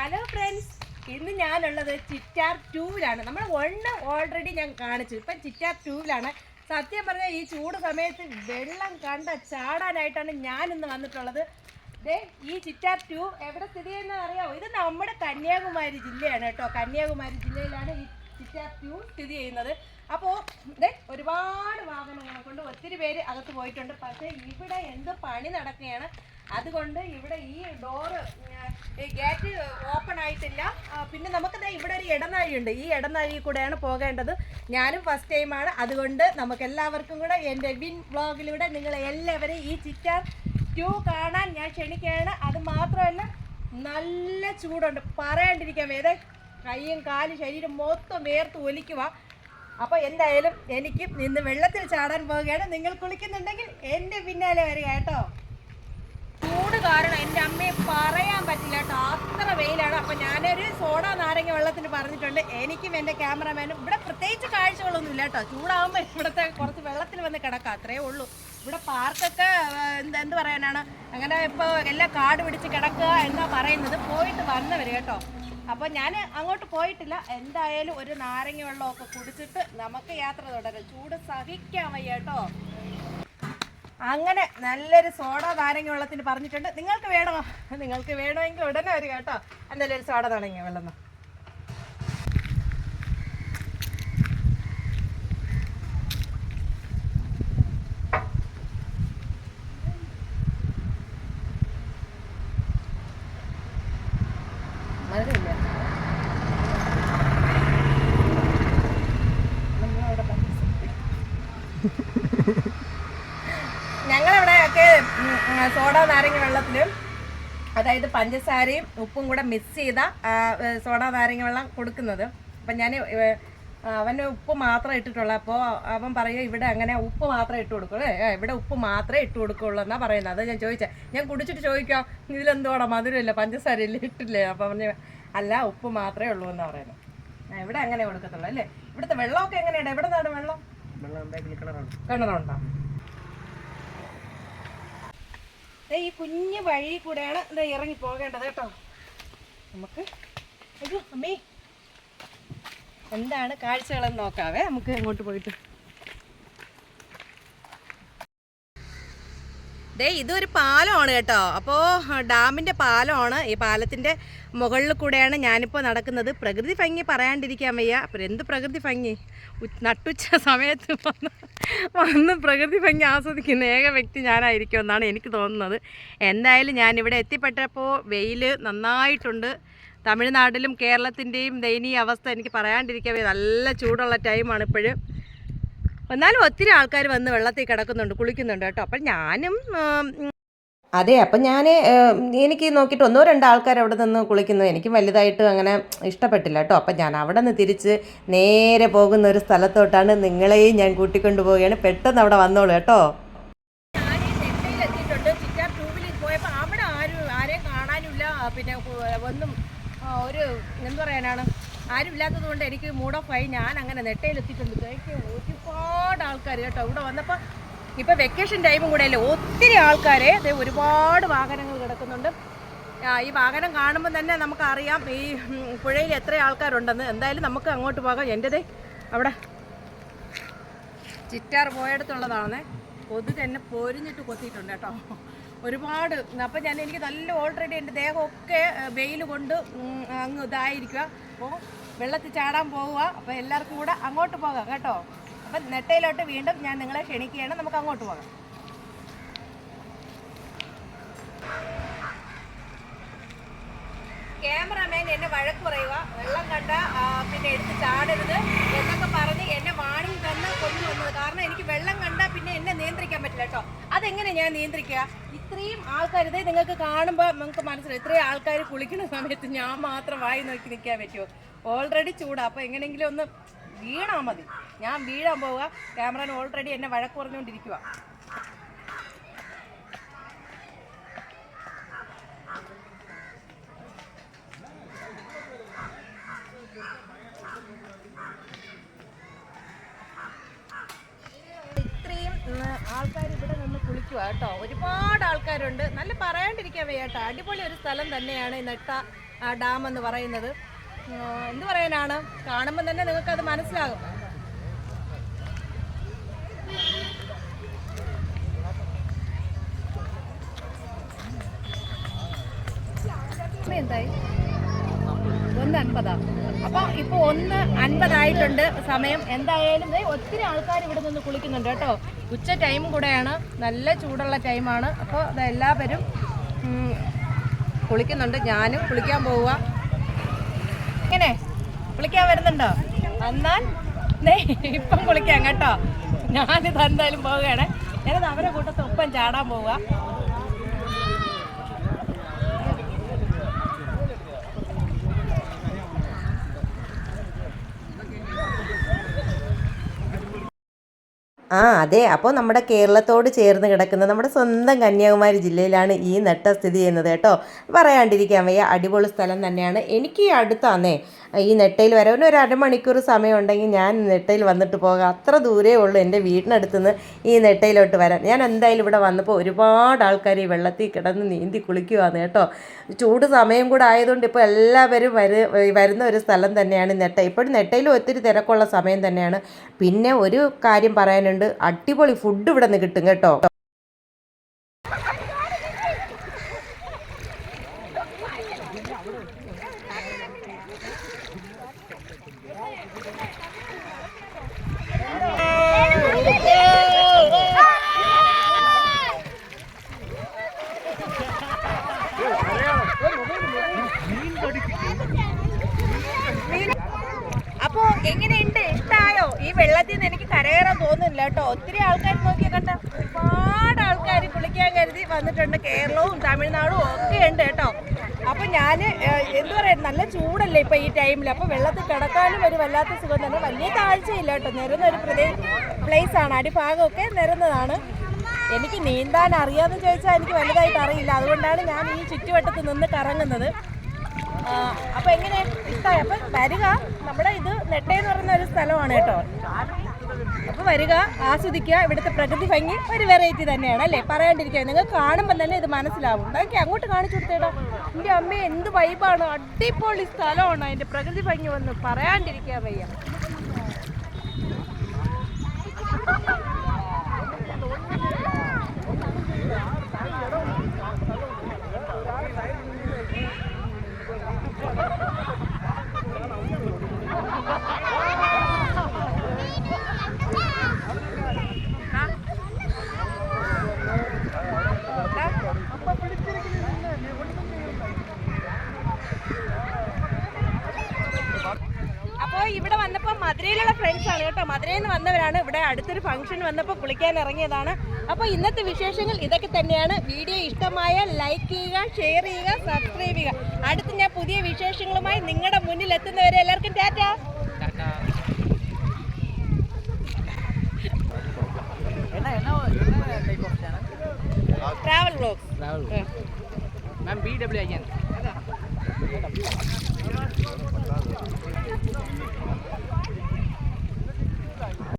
Hello friends ഇന്ന് ഞാനുള്ളത് ചിറ്റാർ ടൂവിലാണ് നമ്മൾ ഒന്ന് ഓൾറെഡി ഞാൻ കാണിച്ചു. ഇപ്പം ചിറ്റാർ ടൂവിലാണ് സത്യം പറഞ്ഞാൽ ഈ ചൂട് സമയത്ത് വെള്ളം കണ്ട ചാടാനായിട്ടാണ് ഞാൻ ഇന്ന് വന്നിട്ടുള്ളത്. ദേ ഈ ചിറ്റാർ ടൂ എവിടെ സ്ഥിതി ചെയ്യുന്നത് അറിയാമോ ഇത് നമ്മുടെ കന്യാകുമാരി ജില്ലയാണ് കേട്ടോ. കന്യാകുമാരി ജില്ലയിലാണ് ഈ ചിറ്റാർ ടൂ സ്ഥിതി ചെയ്യുന്നത്. അപ്പോൾ ഒരുപാട് വാഹനങ്ങളെ കൊണ്ട് ഒത്തിരി പേര് അകത്ത് പോയിട്ടുണ്ട്. പക്ഷേ ഇവിടെ എന്ത് പണി നടക്കുകയാണ്? അതുകൊണ്ട് ഇവിടെ ഈ ഡോറ് ഗേറ്റ് ഓപ്പൺ ആയിട്ടില്ല. പിന്നെ നമുക്ക് ഇവിടെ ഒരു ഇടനാഴി ഉണ്ട്. ഈ ഇടനാഴി കൂടെയാണ് പോകേണ്ടത്. ഞാനും ഫസ്റ്റ് ടൈമാണ് അതുകൊണ്ട് നമുക്ക് എല്ലാവർക്കും കൂടെ എന്റെ വിൻ വ്ളോഗിലൂടെ നിങ്ങൾ എല്ലാവരെയും ഈ ചിറ്റാർ ട്യൂ കാണാൻ ഞാൻ ക്ഷണിക്കുകയാണ്. അത് മാത്രമല്ല നല്ല ചൂടുണ്ട്. പറയാണ്ടിരിക്കാൻ വേദേ കൈയും കാലും ശരീരം മൊത്തം വേർത്ത് ഒലിക്കുക. അപ്പോൾ എന്തായാലും എനിക്ക് നിന്ന് വെള്ളത്തിൽ ചാടാൻ പോവുകയാണ്. നിങ്ങൾ കുളിക്കുന്നുണ്ടെങ്കിൽ എന്റെ പിന്നാലെ വരിക കേട്ടോ. ചൂട് കാരണം എന്റെ അമ്മയെ പറയാൻ പറ്റില്ല കേട്ടോ. അത്ര വെയിലാണ്. അപ്പൊ ഞാനൊരു സോഡ നാരങ്ങ വെള്ളത്തിന് പറഞ്ഞിട്ടുണ്ട്. എനിക്കും എന്റെ ക്യാമറമാനും ഇവിടെ പ്രത്യേകിച്ച് കാഴ്ചകളൊന്നും ഇല്ല കേട്ടോ. ചൂടാകുമ്പോൾ ഇവിടുത്തെ കുറച്ച് വെള്ളത്തിൽ വന്ന് കിടക്കാം. അത്രേ ഉള്ളൂ. ഇവിടെ പാർക്കൊക്കെ എന്താ എന്ത് പറയാനാണ്? അങ്ങനെ ഇപ്പോൾ എല്ലാം കാട് പിടിച്ച് കിടക്കുക എന്നാ പറയുന്നത്. പോയിട്ട് വന്നവർ കേട്ടോ. അപ്പോൾ ഞാൻ അങ്ങോട്ട് പോയിട്ടില്ല. എന്തായാലും ഒരു നാരങ്ങ വെള്ളമൊക്കെ കുടിച്ചിട്ട് നമുക്ക് യാത്ര തുടരാം. ചൂട് സഹിക്കാൻ വയ്യ കേട്ടോ. അങ്ങനെ നല്ലൊരു സോഡ നാരങ്ങ വെള്ളത്തിന് പറഞ്ഞിട്ടുണ്ട്. നിങ്ങൾക്ക് വേണോ? നിങ്ങൾക്ക് വേണമെങ്കിൽ ഉടനെ വരിക കേട്ടോ. എന്തായാലും ഒരു സോഡ നാരങ്ങ വെള്ളം തന്നോ. മധുരമില്ല നമ്മളവിടെ പഞ്ചസാര. ഞങ്ങളിവിടെയൊക്കെ ഒക്കെ സോഡ നാരങ്ങ വെള്ളത്തിൽ അതായത് പഞ്ചസാരയും ഉപ്പും കൂടെ മിക്സ് ചെയ്ത സോഡ നാരങ്ങ വെള്ളം കൊടുക്കുന്നത്. അപ്പം ഞാൻ അവന് ഉപ്പ് മാത്രമേ ഇട്ടിട്ടുള്ളൂ. അപ്പോൾ അവൻ പറയുക ഇവിടെ അങ്ങനെ ഉപ്പ് മാത്രമേ ഇട്ട് കൊടുക്കുള്ളൂ ഇവിടെ ഉപ്പ് മാത്രമേ ഇട്ട് കൊടുക്കുള്ളൂ എന്നാ പറയുന്നത്. അത് ഞാൻ ചോദിച്ചത് ഞാൻ കുടിച്ചിട്ട് ചോദിക്കാം ഇതിലെന്തോടാ മധുരമില്ല പഞ്ചസാരയില്ല? ഇട്ടില്ലേ? അപ്പം പറഞ്ഞ് അല്ല ഉപ്പ് മാത്രമേ ഉള്ളൂ എന്നാ പറയുന്നത്. ഇവിടെ അങ്ങനെ കൊടുക്കത്തുള്ളൂ അല്ലേ? ഇവിടുത്തെ വെള്ളമൊക്കെ എങ്ങനെയാണ് എവിടെ നിന്നാണ് വെള്ളം? ഈ കുഞ്ഞു വഴി കൂടെയാണ് ഇതാ ഇറങ്ങി പോകേണ്ടത് കേട്ടോ. നമുക്ക് അയ്യോ അമ്മേ എന്താണ് കാഴ്ചകളെന്ന് നോക്കാവേ. നമുക്ക് അങ്ങോട്ട് പോയിട്ട്. ദേ ഇതൊരു പാലമാണ് കേട്ടോ. അപ്പോൾ ഡാമിന്റെ പാലമാണ്. ഈ പാലത്തിന്റെ മുകളിൽ കൂടെയാണ് ഞാനിപ്പോൾ നടക്കുന്നത്. പ്രകൃതി ഭംഗി പറയാണ്ടിരിക്കാൻ വയ്യ. അപ്പോൾ എന്ത് പ്രകൃതി ഭംഗി? നട്ടുച്ച സമയത്ത് വന്ന് വന്ന് പ്രകൃതി ഭംഗി ആസ്വദിക്കുന്ന ഏക വ്യക്തി ഞാനായിരിക്കും എന്നാണ് എനിക്ക് തോന്നുന്നത്. എന്തായാലും ഞാനിവിടെ എത്തിപ്പെട്ടപ്പോൾ വെയിൽ നന്നായിട്ടുണ്ട്. തമിഴ്നാട്ടിലും കേരളത്തിന്റെയും ദയനീയ അവസ്ഥ എനിക്ക് പറയാണ്ടിരിക്കാൻ നല്ല ചൂടുള്ള ടൈമാണ് ഇപ്പോഴും. എന്നാലും ഒത്തിരി ആൾക്കാർ വന്ന് വെള്ളത്തിൽ കിടക്കുന്നുണ്ട് കുളിക്കുന്നുണ്ട് കേട്ടോ. അപ്പം ഞാനും അതെ അപ്പം ഞാൻ എനിക്ക് നോക്കിയിട്ട് ഒന്നോ രണ്ടോ ആൾക്കാർ അവിടെ നിന്ന് കുളിക്കുന്നു. എനിക്ക് വലുതായിട്ട് അങ്ങനെ ഇഷ്ടപ്പെട്ടില്ല കേട്ടോ. അപ്പം ഞാൻ അവിടെ നിന്ന് തിരിച്ച് നേരെ പോകുന്ന ഒരു സ്ഥലത്തോട്ടാണ് നിങ്ങളെയും ഞാൻ കൂട്ടിക്കൊണ്ടു പോവുകയാണ്. പെട്ടെന്ന് അവിടെ വന്നോളൂ കേട്ടോ. പോയപ്പോൾ അവിടെ ആരും ആരെയും കാണാനില്ല. പിന്നെ ഒന്നും ഒരു എന്ത് പറയാനാണ്? ആരും കൊണ്ട് എനിക്ക് മൂഡ് ഓഫ് ആയി. ഞാൻ അങ്ങനെ നെട്ടയിലെത്തിയിട്ടുണ്ട് ഒരുപാട് ആൾക്കാർ കേട്ടോ ഇവിടെ വന്നപ്പോൾ ഇപ്പോൾ വെക്കേഷൻ ടൈമും കൂടെ അല്ലേ ഒത്തിരി ആൾക്കാരെ ഒരുപാട് വാഹനങ്ങൾ കിടക്കുന്നുണ്ട്. ഈ വാഹനം കാണുമ്പോൾ തന്നെ നമുക്കറിയാം ഈ പുഴയിൽ എത്ര ആൾക്കാരുണ്ടെന്ന്. എന്തായാലും നമുക്ക് അങ്ങോട്ട് പോകാം. എന്റെതേ അവിടെ ചിറ്റാർ പോയടത്തുള്ളതാണേ. കൊതുക് തന്നെ പൊരിഞ്ഞിട്ട് കൊത്തിയിട്ടുണ്ട് കേട്ടോ. ഒരുപാട്. അപ്പം ഞാൻ എനിക്ക് നല്ല ഓൾറെഡി എന്റെ ദേഹമൊക്കെ വെയിൽ കൊണ്ട് അങ്ങ് ഇതായിരിക്കുക. അപ്പോൾ വെള്ളത്തിൽ ചാടാൻ പോവുക. അപ്പോൾ എല്ലാവർക്കും കൂടെ അങ്ങോട്ട് പോകാം കേട്ടോ. അപ്പം നെട്ടയിലോട്ട് വീണ്ടും ഞാൻ നിങ്ങളെ ക്ഷണിക്കുകയാണ്. നമുക്ക് അങ്ങോട്ട് പോകാം. ക്യാമറമാൻ എന്നെ വഴക്ക് പറയുക. വെള്ളം കണ്ട പിന്നെ എടുത്ത് ചാടരുത് എന്നൊക്കെ പറഞ്ഞ് എന്നെ വാണിംഗ് തന്നെ കൊണ്ടുവന്നത് കാരണം എനിക്ക് വെള്ളം കണ്ട പിന്നെ എന്നെ നിയന്ത്രിക്കാൻ കേട്ടോ അതെങ്ങനെ ഞാൻ നിയന്ത്രിക്കുക? ഇത്രയും ആൾക്കാർ ഇതേ നിങ്ങൾക്ക് കാണുമ്പോൾ നിങ്ങൾക്ക് മനസ്സിലായി ഇത്രയും ആൾക്കാർ കുളിക്കുന്ന സമയത്ത് ഞാൻ മാത്രം വായി നോക്കി നിൽക്കാൻ പറ്റുമോ? ഓൾറെഡി ചൂടാ. അപ്പോൾ എങ്ങനെയെങ്കിലും ഒന്ന് വീണാ മതി. ഞാൻ വീഴാൻ പോവുക. ക്യാമറൻ ഓൾറെഡി എന്നെ വഴക്ക് പറഞ്ഞുകൊണ്ടിരിക്കുക ഇത്രയും ആൾക്കാർ ഇവിടെ നിന്ന് കുളിക്കുക കേട്ടോ. ഒരുപാട് ആൾക്കാരുണ്ട്. നല്ല പറയാണ്ടിരിക്കാൻ വയ്യ കേട്ടോ. അടിപൊളി ഒരു സ്ഥലം തന്നെയാണ് നെട്ട ഡാം എന്ന് പറയുന്നത്. എന്ത് പറയാനാണ്? കാണുമ്പോൾ തന്നെ നിങ്ങൾക്ക് അത് മനസ്സിലാകും എന്തായി? ഒന്ന് അപ്പോൾ ഇപ്പോൾ ഇപ്പൊ ഒന്ന് അൻപതായിട്ടുണ്ട് സമയം. എന്തായാലും ഒത്തിരി ആൾക്കാർ ഇവിടെ നിന്ന് കുളിക്കുന്നുണ്ട് കേട്ടോ. ഉച്ച ടൈം കൂടെയാണ്. നല്ല ചൂടുള്ള ടൈമാണ് അപ്പോൾ എല്ലാവരും കുളിക്കുന്നുണ്ട്. ഞാനും കുളിക്കാൻ പോവുക എങ്ങനെ കുളിക്കാൻ വരുന്നുണ്ടോ? എന്നാൽ ഇപ്പം കുളിക്കാം കേട്ടോ. ഞാനിത് എന്തായാലും പോവുകയാണ്. ഞാനത് അവരെ കൂട്ടത്ത് ഒപ്പം ചാടാൻ പോവുക ആ അതെ. അപ്പോൾ നമ്മുടെ കേരളത്തോട് ചേർന്ന് കിടക്കുന്ന നമ്മുടെ സ്വന്തം കന്യാകുമാരി ജില്ലയിലാണ് ഈ നട്ട സ്ഥിതി ചെയ്യുന്നത് കേട്ടോ. പറയാണ്ടിരിക്കാൻ വയ്യ. അടിപൊളി സ്ഥലം തന്നെയാണ്. എനിക്ക് അടുത്താന്നേ ഈ നെട്ടയിൽ വരാൻ ഒരു അരമണിക്കൂർ സമയം ഉണ്ടെങ്കിൽ ഞാൻ നെട്ടയിൽ വന്നിട്ട് പോകാം. അത്ര ദൂരേ ഉള്ളൂ എന്റെ വീടിനടുത്ത് നിന്ന് ഈ നെട്ടയിലോട്ട് വരാൻ. ഞാൻ എന്തായാലും ഇവിടെ വന്നപ്പോൾ ഒരുപാട് ആൾക്കാർ ഈ വെള്ളത്തിൽ കിടന്ന് നീന്തി കുളിക്കുവാന്ന് കേട്ടോ. ചൂട് സമയം കൂടെ ആയതുകൊണ്ട് ഇപ്പോൾ എല്ലാവരും വരു വരുന്ന ഒരു സ്ഥലം തന്നെയാണ് നെട്ട. ഇപ്പോഴും നെട്ടയിലും ഒത്തിരി തിരക്കുള്ള സമയം തന്നെയാണ്. പിന്നെ ഒരു കാര്യം പറയാനുണ്ട്. അടിപൊളി ഫുഡ് ഇവിടെ നിന്ന് കിട്ടും കേട്ടോ. അപ്പോ എങ്ങനെയുണ്ട്? ഇഷ്ടായോ? ഈ വെള്ളത്തിൽ നിന്ന് തോന്നുന്നില്ല കേട്ടോ. ഒത്തിരി ആൾക്കാർ നോക്കിയാൽ കണ്ട? ഒരുപാട് ആൾക്കാർ കുളിക്കാൻ കരുതി വന്നിട്ടുണ്ട്. കേരളവും തമിഴ്നാടും ഒക്കെ ഉണ്ട് കേട്ടോ. അപ്പൊ ഞാൻ എന്ത് പറയാ നല്ല ചൂടല്ലേ ഇപ്പൊ ഈ ടൈമിൽ അപ്പൊ വെള്ളത്തിൽ കിടക്കാനും ഒരു വല്ലാത്ത സുഖം തന്നെ. വലിയ താഴ്ചയില്ല കേട്ടോ. നിരന്ന ഒരു പ്രദേശ ആണ്. അടിഭാഗമൊക്കെ നിരന്നതാണ്. എനിക്ക് നീന്താൻ അറിയാമെന്ന് ചോദിച്ചാൽ എനിക്ക് വലുതായിട്ട് അറിയില്ല. അതുകൊണ്ടാണ് ഞാൻ ഈ ചുറ്റുവട്ടത്ത് നിന്ന് കറങ്ങുന്നത്. അപ്പോൾ അപ്പൊ എങ്ങനെ? ഇഷ്ടമായി അപ്പൊ വരിക. നമ്മുടെ ഇത് നെട്ടയെന്ന് പറയുന്ന ഒരു സ്ഥലമാണ് കേട്ടോ. അപ്പൊ വരിക ആസ്വദിക്കുക ഇവിടുത്തെ പ്രകൃതി ഭംഗി ഒരു വെറൈറ്റി തന്നെയാണ് അല്ലേ? പറയാണ്ടിരിക്കുക നിങ്ങൾ കാണുമ്പോൾ തന്നെ ഇത് മനസ്സിലാവും. ഓക്കെ അങ്ങോട്ട് കാണിച്ചു കൊടുത്തേടാ. എന്റെ അമ്മ എന്ത് വൈബാണ് അടിപൊളി സ്ഥലമാണ് അതിന്റെ പ്രകൃതി ഭംഗി വന്ന് പറയാണ്ടിരിക്കുക വയ്യ അപ്പോൾ ഇവിടെ വന്നപ്പോൾ മധുരയിലുള്ള ഫ്രണ്ട്സ് ആണ് കേട്ടോ. മധുരയിൽ നിന്ന് വന്നവരാണ് ഇവിടെ അടുത്തൊരു ഫംഗ്ഷൻ വന്നപ്പോൾ കുളിക്കാൻ ഇറങ്ങിയതാണ്. അപ്പോൾ ഇന്നത്തെ വിശേഷങ്ങൾ ഇതൊക്കെ തന്നെയാണ്. വീഡിയോ ഇഷ്ടമായ ലൈക്ക് ചെയ്യുക ഷെയർ ചെയ്യുക സബ്സ്ക്രൈബ് ചെയ്യുക. അടുത്ത് ഞാൻ പുതിയ വിശേഷങ്ങളുമായി നിങ്ങളുടെ മുന്നിൽ എത്തുന്നവരെ എല്ലാവർക്കും tata. Travel blogs ma'am B W I N